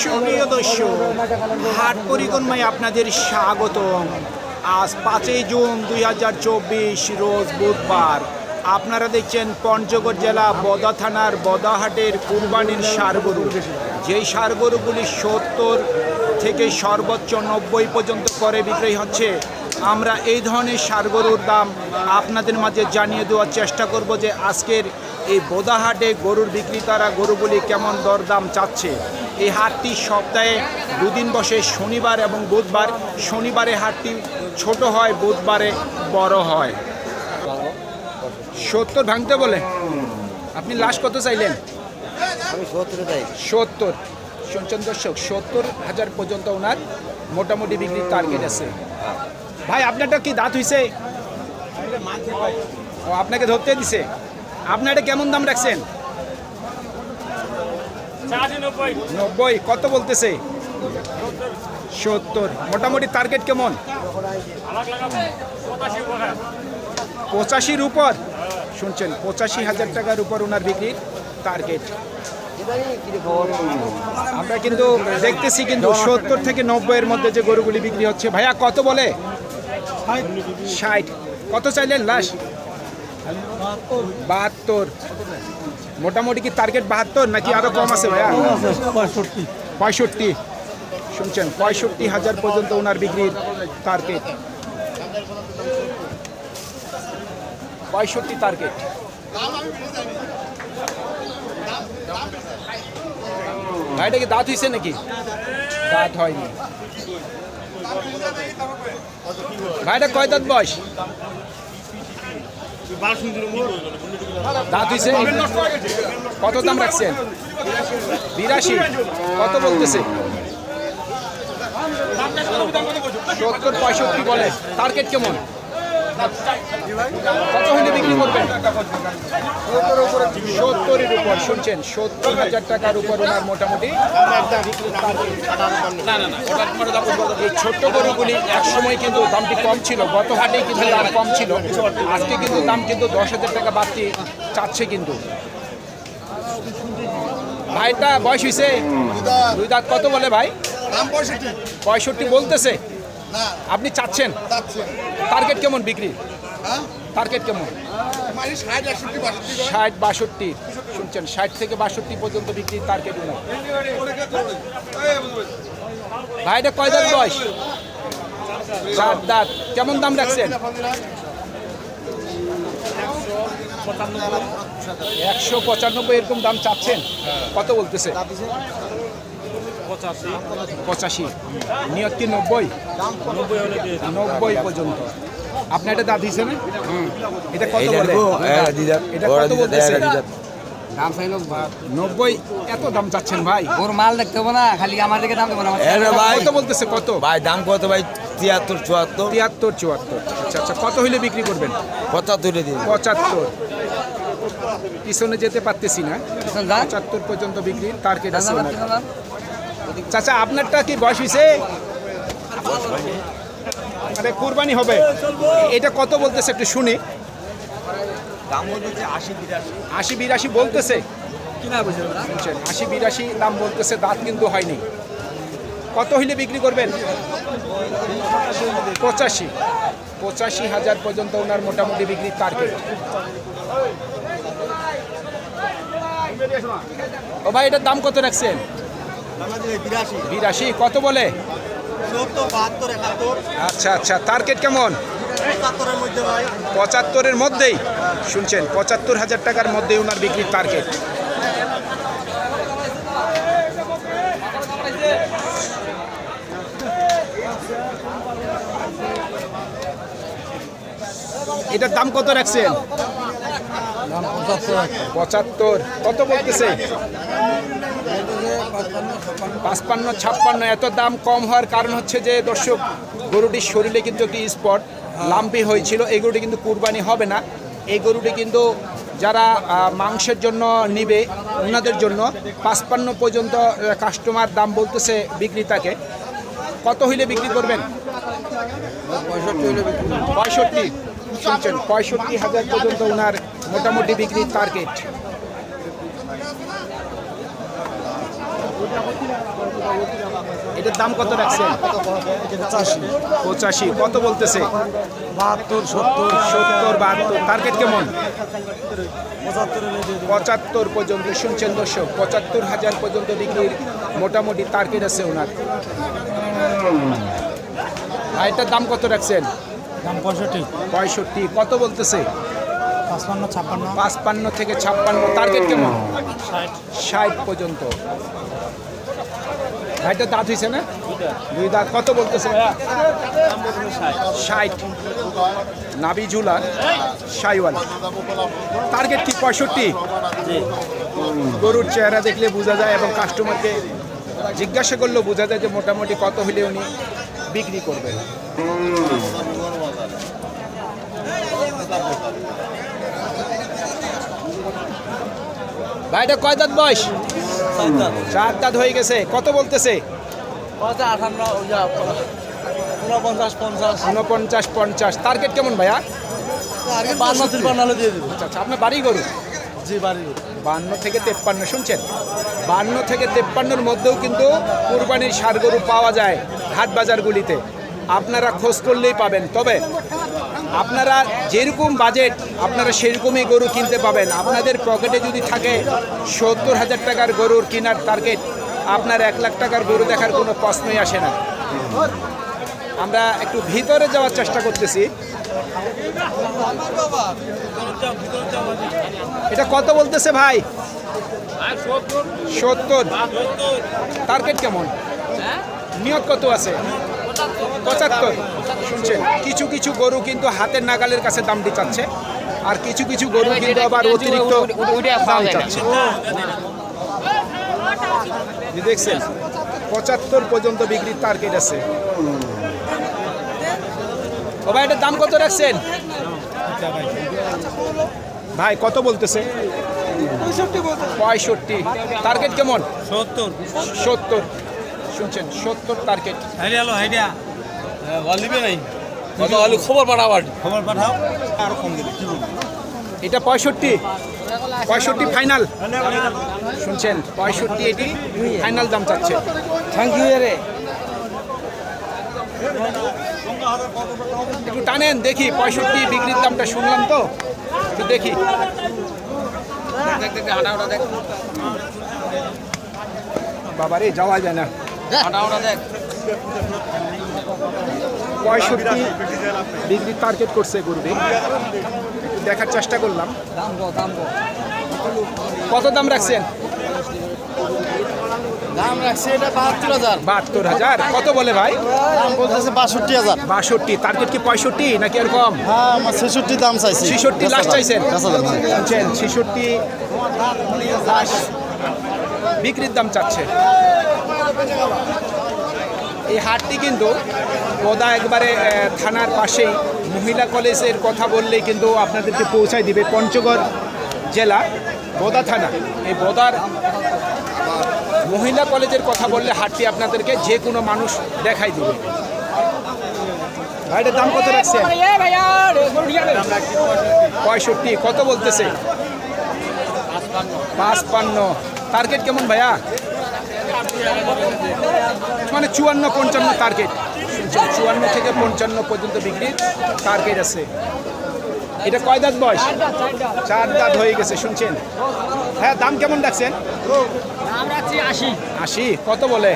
সুপ্রিয় দর্শক, হাট পরিক্রমায় আপনাদের স্বাগতম। আজ পাঁচই জুন দুই হাজার চব্বিশ, রোজ বুধবার। আপনারা দেখছেন পঞ্চগড় জেলা বদা থানার বদাহাটের কুরবানির সারগরু। যেই সারগরুগুলি সত্তর থেকে সর্বোচ্চ নব্বই পর্যন্ত করে বিক্রয় হচ্ছে, আমরা এই ধরনের সারগরুর দাম আপনাদের মাঝে জানিয়ে দেওয়ার চেষ্টা করব যে আজকের এই বোদাহাটে গরুর বিক্রেতারা গরুগুলি কেমন দরদাম চাচ্ছে? এই হাটটি সপ্তাহে দুদিন বসে শনিবার এবং বুধবার। শনিবারে হাটটি ছোট হয় বুধবারে বড় হয়। সত্তর ভাঙতে বলে? আপনি লাস্ট কত চাইলেন? সত্তরে শুনছেন দর্শক সত্তর হাজার পর্যন্ত ওনার মোটামুটি বিক্রির টার্গেট আছে। ভাই আপনারটা কি দাঁত হইছে? ও আপনাকে ধরতে দিছে? আপনার এটা কেমন দাম রাখছেন? নব্বই। কত বলতেছে? সত্তর। মোটামুটি টার্গেট কেমন? পঁচাশির উপর। শুনছেন পঁচাশি হাজার টাকার উপর ওনার বিক্রির টার্গেট আমরা কিন্তু দেখতেছি কিন্তু সত্তর থেকে নব্বইয়ের মধ্যে যে গরুগুলি বিক্রি হচ্ছে। ভাইয়া কত বলে? ষাট। কত চাইলেন লাশ? বাহাত্তর। মোটামুটি কি টার্গেট বাহাত্তর নাকি আরও কম আছে ভাইয়া? পঁয়ষট্টি। শুনছেন, পঁয়ষট্টি হাজার পর্যন্ত ওনার বিক্রির টার্গেট পঁয়ষট্টি টার্গেট ভাইটা কি দাঁত হয়েছে নাকি? দাঁত হয়নি। ভাইটা কয় দাঁত বয়স? কত দাম রাখছেন? বিরাশি। কত বলতেছে? সত্তর পঁয়ষট্টি বলে। টার্গেট কেমন? কত হলে বিক্রি করবেন? সত্তরের উপর শুনছেন? সত্তর হাজার টাকার উপর ওনার মোটামুটি। এই ছোট্ট গরুগুলি এক সময় কিন্তু দামটি কম ছিল। গত হাটে কিন্তু দাম কম ছিল। আজকে কিন্তু দাম কিন্তু দশ হাজার টাকা বাড়তি চাচ্ছে কিন্তু। ভাইটা বয়স হয়েছে দুই দাঁত। কত বলে ভাই? পঁয়ষট্টি বলতেছে। আপনি চাচ্ছেন? টার্গেট কেমন বিক্রি? হ্যাঁ? টার্গেট কেমন? মানে ষাট বাষট্টি শুনছেন ষাট থেকে বাষট্টি পর্যন্ত বিক্রি টার্গেট ওনার ভাই এটা কয় দাঁত বয়স? চার দাঁত। কেমন দাম রাখছেন? একশো পঁচানব্বই এরকম দাম চাচ্ছেন? কত বলতেছে? পঁচাশি নিয়ত কি নব্বই? নব্বই পর্যন্ত। আপনার এটা দাঁত দিছে এটা কত এটা কত বলতেছে? দাম চাইলো নব্বই এত দাম চাচ্ছেন ভাই? ওর মাল দেখতে হবে না খালি আমার দিকে দাম দেবো না ভাই। কত বলতেছে কত? ভাই দাম কত ভাই? তিয়াত্তর চুয়াত্তর। তিয়াত্তর চুয়াত্তর। আচ্ছা আচ্ছা কত হইলে বিক্রি করবেন? পঁচাত্তরে দিন। পঁচাত্তর। পিছনে যেতে পারতেছি না। পঁচাত্তর পর্যন্ত বিক্রি টার্গেট আছে চাচা আপনারটা কি বয়স হয়েছে মানে কুরবানি হবে। এটা কত বলতেছে একটু শুনি। আশি বিরাশি। বলতেছে? আশি বিরাশি দাম বলতেছে দাঁত কিন্তু হয়নি। কত হইলে বিক্রি করবেন? পঁচাশি। পঁচাশি হাজার পর্যন্ত ওনার মোটামুটি বিক্রির টার্গেট ও ভাই এটার দাম কত রাখছেন? বিরাশি। বিরাশি কত বলে? আচ্ছা আচ্ছা টার্গেট কেমন? পঁচাত্তরের পঁচাত্তরের মধ্যেই? শুনছেন পঁচাত্তর হাজার টাকার মধ্যেই ওনার বিক্রির টার্গেট। এটার দাম কত রাখছেন? পঁচাত্তর। কত বলতেছে? পাঁচপান্ন ছাপ্পান্ন এত দাম কম হওয়ার কারণ হচ্ছে যে দর্শক গরুটির শরীরে কিন্তু একটি স্পট লাম্পি হয়েছিল এই গরুটি কিন্তু কুরবানি হবে না। এই গরুটি কিন্তু যারা মাংসের জন্য নিবে ওনাদের জন্য পাঁচপান্ন পর্যন্ত কাস্টমার দাম বলতেছে বিক্রেতাকে। কত হইলে বিক্রি করবেন? পঁয়ষট্টি শুনছেন পঁয়ষট্টি হাজার পর্যন্ত ওনার মোটামুটি বিক্রির টার্গেট এটার দাম কত রাখছেন? পঁচাশি। কত বলতেছে? বাহাত্তর সত্তর। সত্তর বাহাত্তর। টার্গেট কেমন? পঁচাত্তর পর্যন্ত। শুনছেন দর্শক পঁচাত্তর হাজার পর্যন্ত বিক্রির মোটামুটি টার্গেট আছে ওনার। আর এটার দাম কত রাখছেন? দাম পঁয়ষট্টি। পঁয়ষট্টি। কত বলতেছে? পাঁচপান্ন ছাপ্পান্ন। পাঁচপান্ন থেকে ছাপ্পান্ন। টার্গেট কেমন? ষাট পর্যন্ত। ভাইটা দাঁত হয়েছে না? দুই দাঁত। কত বলতেছে ভাইয়া? ষাট। নাবি ঝুলা সাইওয়াল টার্গেট কি পঁয়ষট্টি? গরুর চেহারা দেখলে বোঝা যায় এবং কাস্টমারকে জিজ্ঞাসা করলেও বোঝা যায় যে মোটামুটি কত হলে উনি বিক্রি করবেন। ভাইটা কয় দাঁত বয়স? চার দাঁত হয়ে গেছে। কত বলতেছে? উনপঞ্চাশ পঞ্চাশ। টার্গেট কেমন ভাইয়া? আচ্ছা আচ্ছা আপনার বাড়ি গরু? জি বাড়ি বান্ন থেকে তেপ্পান্ন শুনছেন? বান্ন থেকে তেপ্পান্নর মধ্যেও কিন্তু কুরবানির সার গরু পাওয়া যায় হাট বাজারগুলিতে আপনারা খোঁজ করলেই পাবেন। তবে আপনারা যেরকম বাজেট আপনারা সেরকমই গরু কিনতে পাবেন। আপনাদের পকেটে যদি থাকে সত্তর হাজার টাকার গরুর কেনার টার্গেট আপনার এক লাখ টাকার গরু দেখার কোনো প্রশ্নই আসে না। আমরা একটু ভিতরে যাওয়ার চেষ্টা করতেছি। এটা কত বলতেছে ভাই? সত্তর। টার্গেট কেমন? নিয়োগ কত আছে? পঁচাত্তর। শুনছেন? কিছু কিছু গরু কিন্তু হাতের নাগালের কাছে দামটি চাচ্ছে। আর কিছু কিছু গরু কিন্তু আবার অতিরিক্ত দাম চাচ্ছে। দেখছেন? পঁচাত্তর পর্যন্ত বিক্রির টার্গেট আছে। ও ভাই এটার দাম কত রাখছেন? ভাই কত বলতেছে? পঁয়ষট্টি। টার্গেট কেমন? সত্তর। সত্তর। শুনছেন? সত্তর টার্গেট নাই কত হলে খবর পাঠাও আরও কম দিবে কি বলব? এটা পঁয়ষট্টি পঁয়ষট্টি ফাইনাল শুনছেন পঁয়ষট্টি এটি ফাইনাল দাম চাচ্ছে। থ্যাংক ইউ রে একটু টানেন দেখি পঁয়ষট্টি বিক্রির দামটা শুনলাম তো। একটু দেখি। দেখ দেখ হাঁটা হাঁটা দেখ। বাবারে যাওয়া যায় না। দেখ। পঁয়ষট্টি বিক্রির টার্গেট করছে গরুটি। দেখার চেষ্টা করলাম। কত দাম রাখছেন? দাম রাখছে এটা বাহাত্তর হাজার। বাহাত্তর হাজার। কত বলে ভাই? দাম বলতেছে বাষট্টি হাজার। বাষট্টি। টার্গেট কি পঁয়ষট্টি নাকি আর কম? হ্যাঁ ছেষট্টি দাম চাইছি। ছেষট্টি লাস্ট চাইছেন? হ্যাঁ। শুনছেন ছেষট্টি বিক্রির দাম চাচ্ছে। এই হাটটি কিন্তু পদা একবারে থানার পাশেই। মহিলা কলেজের কথা বললেই কিন্তু আপনাদেরকে পৌঁছায় দিবে পঞ্চগড় জেলা বোদা থানা। এই বোদার মহিলা কলেজের কথা বললে হাটটি আপনাদেরকে যে কোনো মানুষ দেখাই দিবে। ভাইটার দাম কত রাখছে? পঁয়ষট্টি, কত বলতেছে? পাঁচপান্ন। টার্গেট কেমন ভাইয়া? মানে চুয়ান্ন পঞ্চান্ন টার্গেট চুয়ান্ন থেকে পঞ্চান্ন পর্যন্ত বিক্রির টার্গেট আছে। এটা কয় দাঁত বয়স? চার দাঁত হয়ে গেছে শুনছেন? হ্যাঁ দাম কেমন আছি আশি। আশি কত বলে?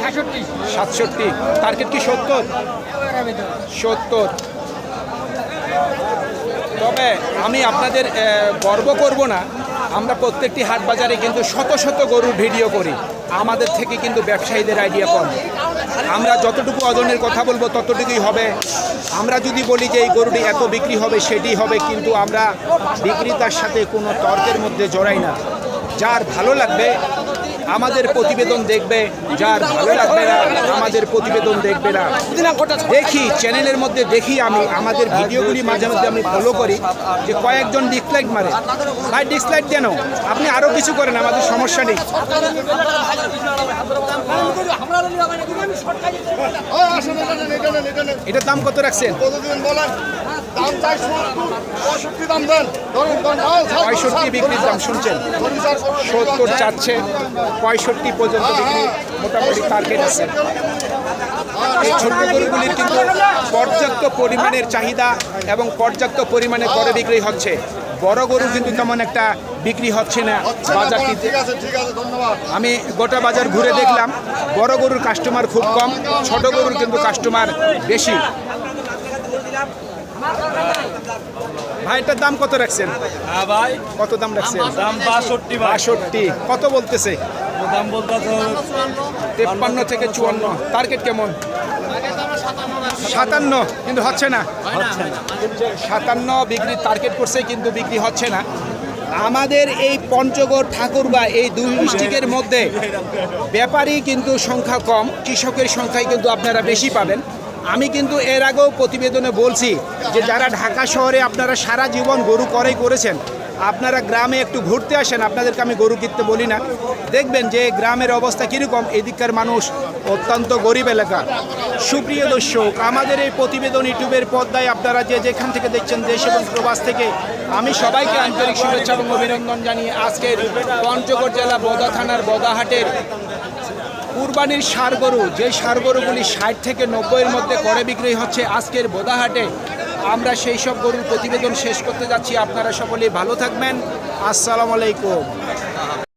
সাতষট্টি। সাতষট্টি। টার্গেট কি সত্তর? সত্তর। তবে আমি আপনাদের গর্ব করব না। আমরা প্রত্যেকটি হাট বাজারে কিন্তু শত শত গরুর ভিডিও করি। আমাদের থেকে কিন্তু ব্যবসায়ীদের আইডিয়া কম। আমরা যতটুকু ওজনের কথা বলব ততটুকুই হবে। আমরা যদি বলি যে এই গরুটি এত বিক্রি হবে, সেটি হবে, কিন্তু আমরা বিক্রেতার সাথে কোনো তর্কের মধ্যে জড়াই না। যার ভালো লাগবে আমাদের প্রতিবেদন দেখবে, যার ভালো লাগবে না, আমাদের প্রতিবেদন দেখবে না। দেখি, চ্যানেলের মধ্যে দেখি আমি, আমাদের ভিডিওগুলি মাঝে মধ্যে আমি ফলো করি, যে কয়েকজন ডিসলাইক মারে। ভাই ডিসলাইক কেন? আপনি আরও কিছু করেন, আমাদের সমস্যা নেই। এটার দাম কত রাখছেন? পঁয়ষট্টি বিক্রির দাম শুনছেন। সত্তর চাচ্ছে। পঁয়ষট্টি পর্যন্ত বিক্রি মোটামুটি টার্গেট আছে। এই ছোট্ট গরুগুলির কিন্তু পর্যাপ্ত পরিমাণের চাহিদা এবং পর্যাপ্ত পরিমাণে করে বিক্রি হচ্ছে। বড় গরু কিন্তু তেমন একটা বিক্রি হচ্ছে না বাজারটিতে ঠিক আছে ঠিক আছে ধন্যবাদ। আমি গোটা বাজার ঘুরে দেখলাম বড় গরুর কাস্টমার খুব কম ছোট গরুর কিন্তু কাস্টমার বেশি। ভাইটার দাম কত রাখছেন? হ্যাঁ ভাই কত দাম রাখছেন? দাম বাষট্টি বাষট্টি। কত বলতেছে? দাম বলতে তেপ্পান্ন থেকে চুয়ান্ন। টার্গেট কেমন? সাতান্ন, কিন্তু হচ্ছে না। সাতান্ন বিক্রি টার্গেট করছে, কিন্তু বিক্রি হচ্ছে না। আমাদের এই পঞ্চগড় ঠাকুরবা এই দুই ডিস্ট্রিক্টের মধ্যে ব্যাপারী কিন্তু সংখ্যা কম, কৃষকের সংখ্যাই কিন্তু আপনারা বেশি পাবেন। আমি কিন্তু এর আগেও প্রতিবেদনে বলছি যে যারা ঢাকা শহরে আপনারা সারা জীবন গরু করেই করেছেন আপনারা গ্রামে একটু ঘুরতে আসেন, আপনাদেরকে আমি গরু কিনতে বলি না। দেখবেন যে গ্রামের অবস্থা কীরকম, এদিককার মানুষ অত্যন্ত গরিব এলাকা। সুপ্রিয় দর্শক, আমাদের এই প্রতিবেদন ইউটিউবের পর্দায় আপনারা যে যেখান থেকে দেখছেন, দেশ এবং প্রবাস থেকে, আমি সবাইকে আন্তরিক শুভেচ্ছা এবং অভিনন্দন জানিয়ে আজকের পঞ্চগড় জেলা বদা থানার বদাহাটের কুরবানির সার গরু, যে সার গরুগুলি ষাট থেকে নব্বইয়ের মধ্যে করে বিক্রি হচ্ছে, আজকের বোদাহাটে আমরা সেই সব গরুর প্রতিবেদন শেষ করতে যাচ্ছি। আপনারা সকলে ভালো থাকবেন। আসসালামু আলাইকুম।